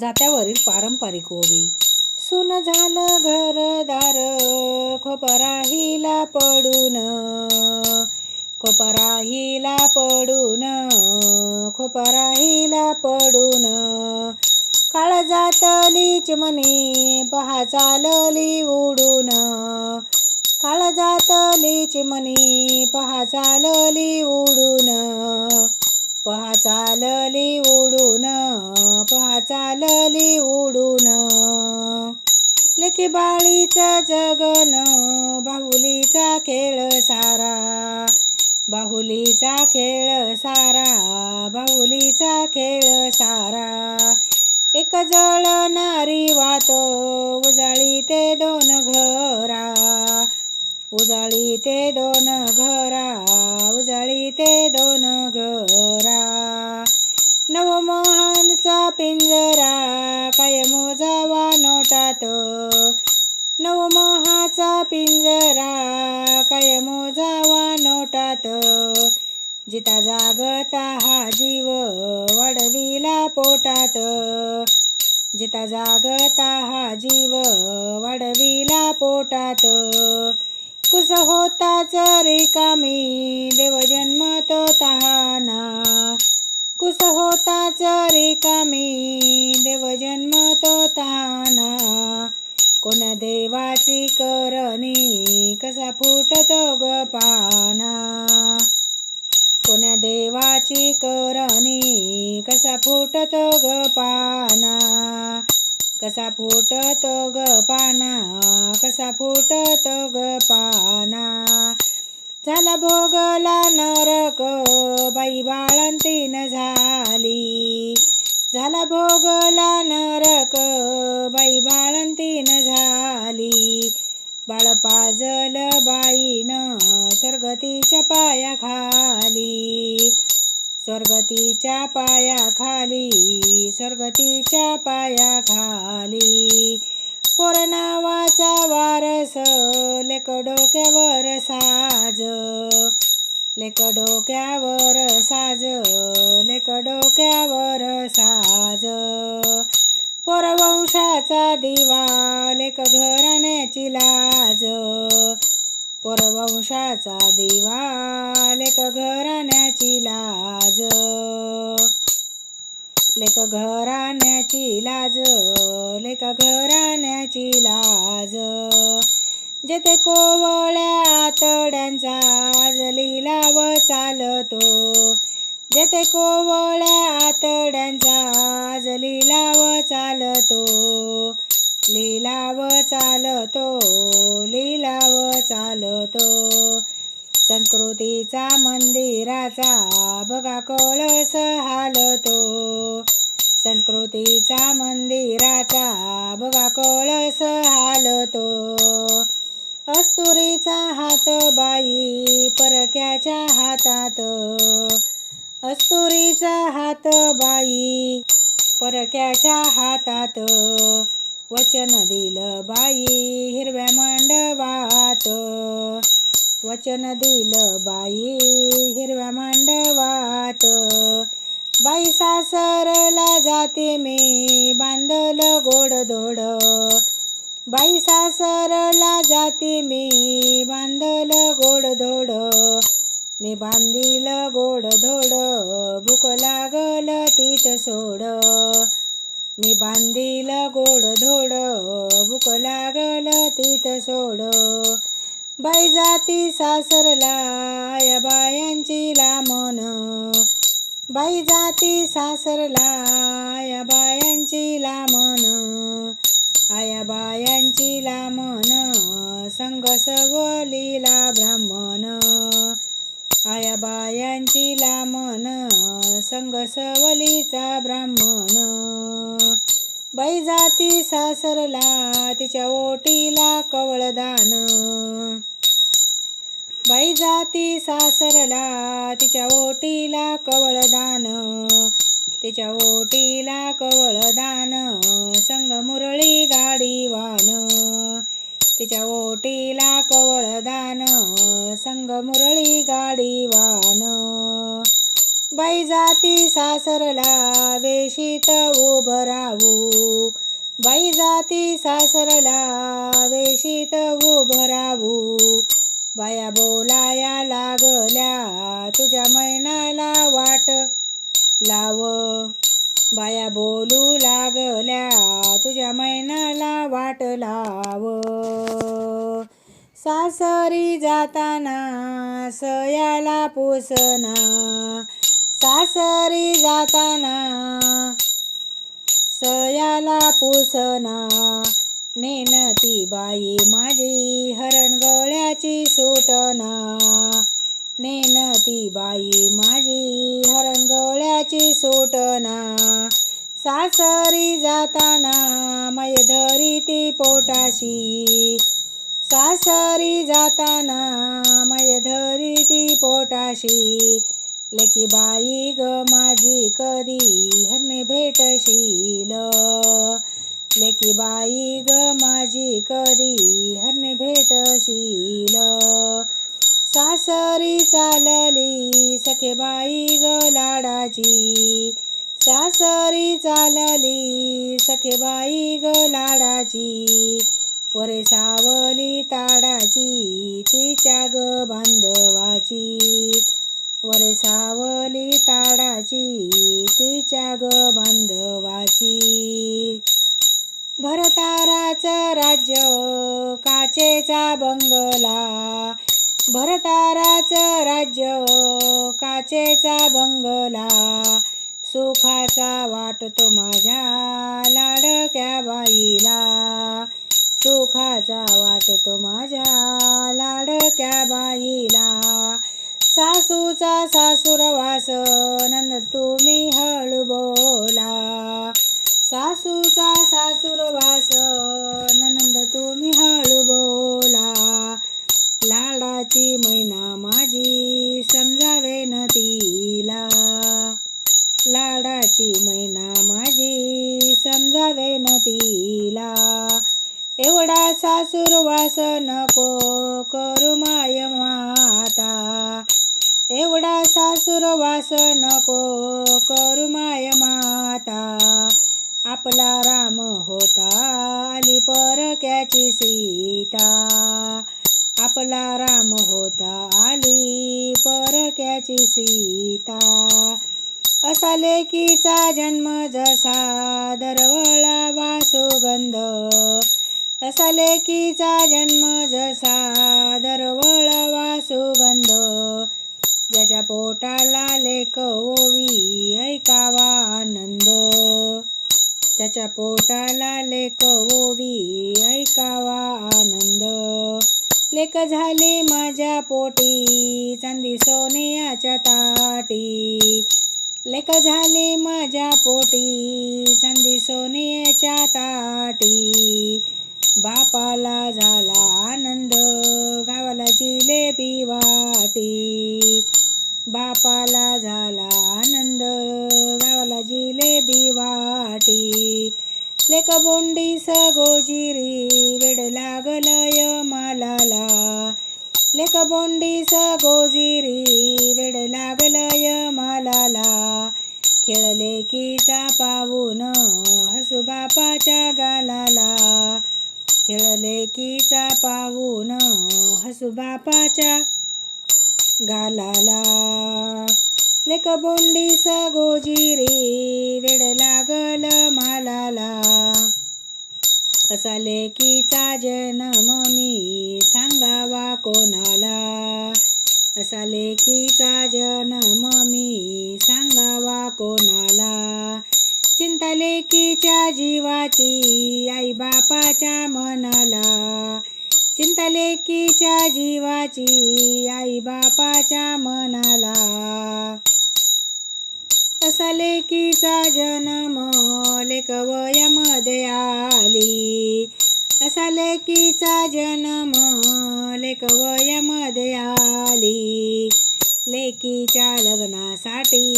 जात्यावरील पारंपरिक ओवी. सुन झालं घरदार खोपराहीला पडून. खोपराहीला पडून खोपराहीला पडून. काळ जातलीच म्हणे पहा चालली उडून. काळ जातलीच म्हणे पहा चालली उडून. पहा चालली उ चालली उडून. लेकी बाळीचं जगन बाहुलीचा खेळ सारा. बाहुलीचा खेळ सारा बाहुलीचा खेळ सारा. एक जळणारी वात उजाळी ते दोन घरा. उजाळी ते दोन घरा. पिंजरा काय मोजावा नोटात. नवमोहाचा पिंजरा काय मोजावा नोटात. जिता जागता हा जीव वाढविला पोटात. जिता जागता हा जीव वाढविला पोटात. कुस होताच रिकामी देव जन्मतो तहाना. कुस होताच रिकामी देव जन्मतो ताना. कोण देवाची करणी कसा फुटतो ग पाना. कोण देवाची करणी कसा फुटतो ग पाना. कसा फुटतो ग पाना कसा फुटतो ग पाना. झाला भोगला नरक बाई बाळंतीन झाली. झाला भोगला नरक बाई बाळंतीन झाली. बाळ पाजल बाईनं स्वर्गतीच्या पायाखाली स्वर्गतीच्या पायाखाली स्वर्गतीच्या पायाखाली पोर नावाचा वारस लेक डोक्यावर सा लेक डोक्यावर साज लेक डोक्यावर साज. पोरवंशाचा दिवा लेक घराण्याची लाज. पोरवंशाचा दिवा लेक घराण्याची लाज. लेक घराण्याची लाज लेक घराण्याची लाज. जेथे कोवळ्या आतड्यांचा आज लिलाव चालतो. जेथे कोवळ्या आतड्यांचा आज लिलाव चालतो. लिलाव चालतो लिलाव चालतो. संस्कृतीचा मंदिराचा बघा कळस हालतो. संस्कृतीचा मंदिराचा बघा कळस हालतो. अस्तुरीचा हात बाई परक्याच्या हातात. अस्तुरीचा हात बाई परक्याच्या हातात. वचन दिलं बाई हिरव्या मांडवात. वचन दिलं बाई हिरव्या मांडवात. बाई सासरला जाते मी बांधलं गोडधोड. बाई सासरला जाते मी बांदलं गोड धोड मी बांधील गोडधोड भूक लागल तीत सोड. मी बांधील गोडधोड भूक लागल तीत सोड. बाई जाती सासरला या बायांची लामन बाई जाती सासरला या बायांची लामन आया बायांची लामण संग सवलीला ब्राह्मण. आया बायांची लामण संग सवलीचा ब्राह्मण. बाई जाती सासरला तिच्या ओटीला कवळदान. बाई जाती सासरला तिच्या ओटीला कवळदान. तिच्या ओटीला कवळदान संग मुरळी गाडीवान तिच्या ओटीला कवळदान संग मुरळी गाडीवान बाई जाती सासरला वेशीत उभं राहू. बाई जाती सासरला वेशीत उभं राहू. बाया बोलाया लागल्या तुझ्या मैनाला वाट. लाव. बाया बोलू लागल्या तुझ्या मैनाला वाट लाव. सासरी जाताना सयाला पुसना. सासरी जाताना सयाला पुसना. नेनती बाई माझी हरण गळ्याची सुटना. नेनती बाई माझी हरंगोळ्याची सोटना सासरी जाताना मय धरी ती पोटाशी. सासरी जाताना मय धरी ती पोटाशी. लेकी बाई ग माझी कधी हरणे भेटशील? लेकी बाई ग माझी कधी हरणे भेटशील? सासरी चालली सखे बाई ग लाडाची. सासरी चालली सखे बाई ग लाडाची. वरे सावली ताडाची तिच्या ग बांधवाची. वरे सावली ताडाची तिच्या ग बांधवाची. भरताराचं राज्य काचेचा बंगला. माझ्या लाडक्या बाईला. दुर्वास नको करू माय माता. एवढा सासूरवास नको करू माय माता. आपला राम होता आली परक्याची सीता. आपला राम होता आली परक्याची सीता. असा लेकीचा जन्म जसा दरवळा वासुगंध. असा लेकीचा जन्म जसा दरवळवा सुगंध ज्याच्या पोटाला लेक ओवी ऐकावा आनंद. ज्याच्या पोटाला लेक ओवी ऐकावा आनंद. लेक झाली माझ्या पोटी चांदी सोनियाच्या ताटी. लेक झाली माझ्या पोटी चांदी सोनियाच्या ताटी. बापाला झाला आनंद गावाला जिलेबी वाटी. बापाला झाला आनंद गावाला जिलेबी वाटी. लेक बोंडी गोजिरी वेड लागलय मालाला. लेक बोंडी गोजिरी वेड लागलय मालाला. खेळले कीचा पाहून हसू बापाच्या गालाला. खेळले कीचा पाहून हसूबापाच्या गालाला. लेक बोंडी गोजिरी वेड लागल मालाला. असा लेकीचा जन्म मी सांगावा कोणाला? असा लेकीचा जन्म मी सांगावा कोणाला? चिंता लेकीच्या जीवाची आई बापाच्या मनाला. चिंता लेकीच्या जीवाची आई बापाच्या मनाला. असा लेकीचा जन्म लेक वयामध्ये आली. असा लेकीचा जन्म लेक वयामध्ये आली. लेकीच्या लग्नासाठी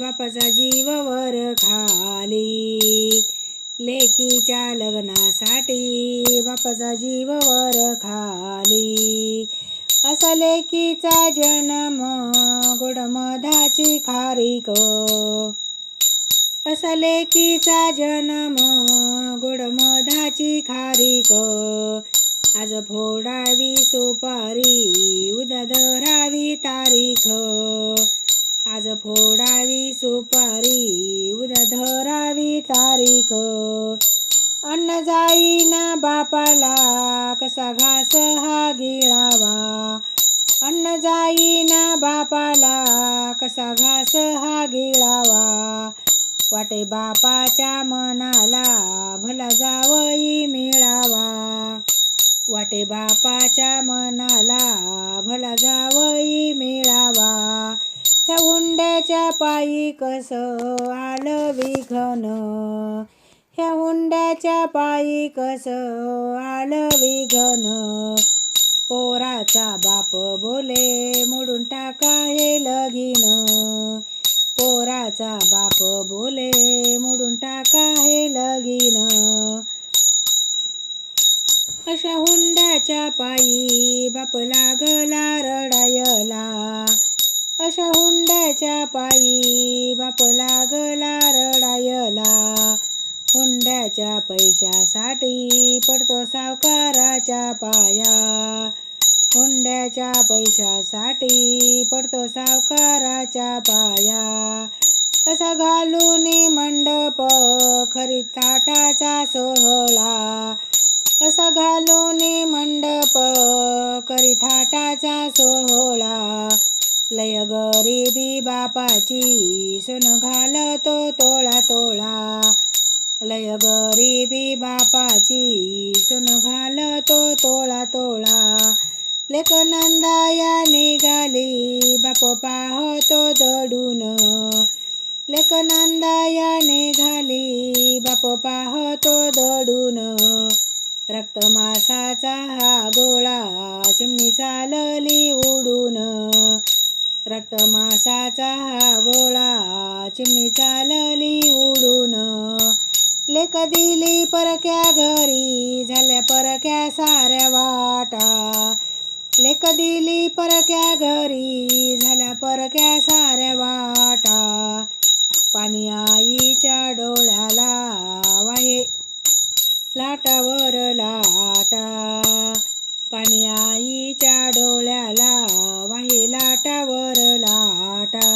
बापाचा जीव वर खाली. लेकीच्या लग्नासाठी बापाचा जीव वर खाली. असा लेकीचा जन्म गुडमधाची खारीक. असा लेकीचा जन्म गुडमधाची खारीक. आज फोडावी सुपारी उद्या धरावी तारीख. आज फोडावी सुपारी उद्या धरावी तारीख. अन्न जाईना बापाला कसा घास हा गिळावा. अन्न जाईना बापाला कसा घास हा गिळावा. वाटे बापाच्या मनाला भला जावई मिळावा. वाटे बापाच्या मनाला भला जावई मिळावा. ह्या हुंड्याच्या पायी कसं आलं विघन? ह्या हुंड्याच्या पायी कसं आलं विघन? पोराचा बाप बोले मोडून टाका हे लगीन. पोराचा बाप बोले मोडून टाका हे लगीन. अशा हुंड्याच्या पायी बाप लागला रडायला. अशा हुंड्याच्या पायी बाप लागला रडायला. हुंड्याच्या पैशासाठी पडतो सावकाराच्या पाया. हुंड्याच्या पैशासाठी पडतो सावकाराच्या पाया. असा घालून मंडप खरी ताटाचा सोहळा. असा घालून मंडप करी थाटाचा सोहळा. लय गरिबी बापाची सोन घालतो तोळा तोळा. लय गरिबी बापाची सोन घालतो तोळा तोळा. लेक नंदाया निघाली बाप पाहतो दडून. लेक नंदाया निघाली बाप पाहतो दडून. रक्तमासाचा हा गोळा चिमणी चालली उडून. रक्तमासाचा हा गोळा चिमणी चालली उडून. लेक दिली परक्या घरी झाल्या परक्या साऱ्या वाटा. लेक दिली परक्या घरी झाल्या परक्या साऱ्या वाटा. पाणी आईच्या डोळ्याला वाहे. लाटावर लाटा. पाणी आईच्या डोळ्याला वाही लाटावर लाटा.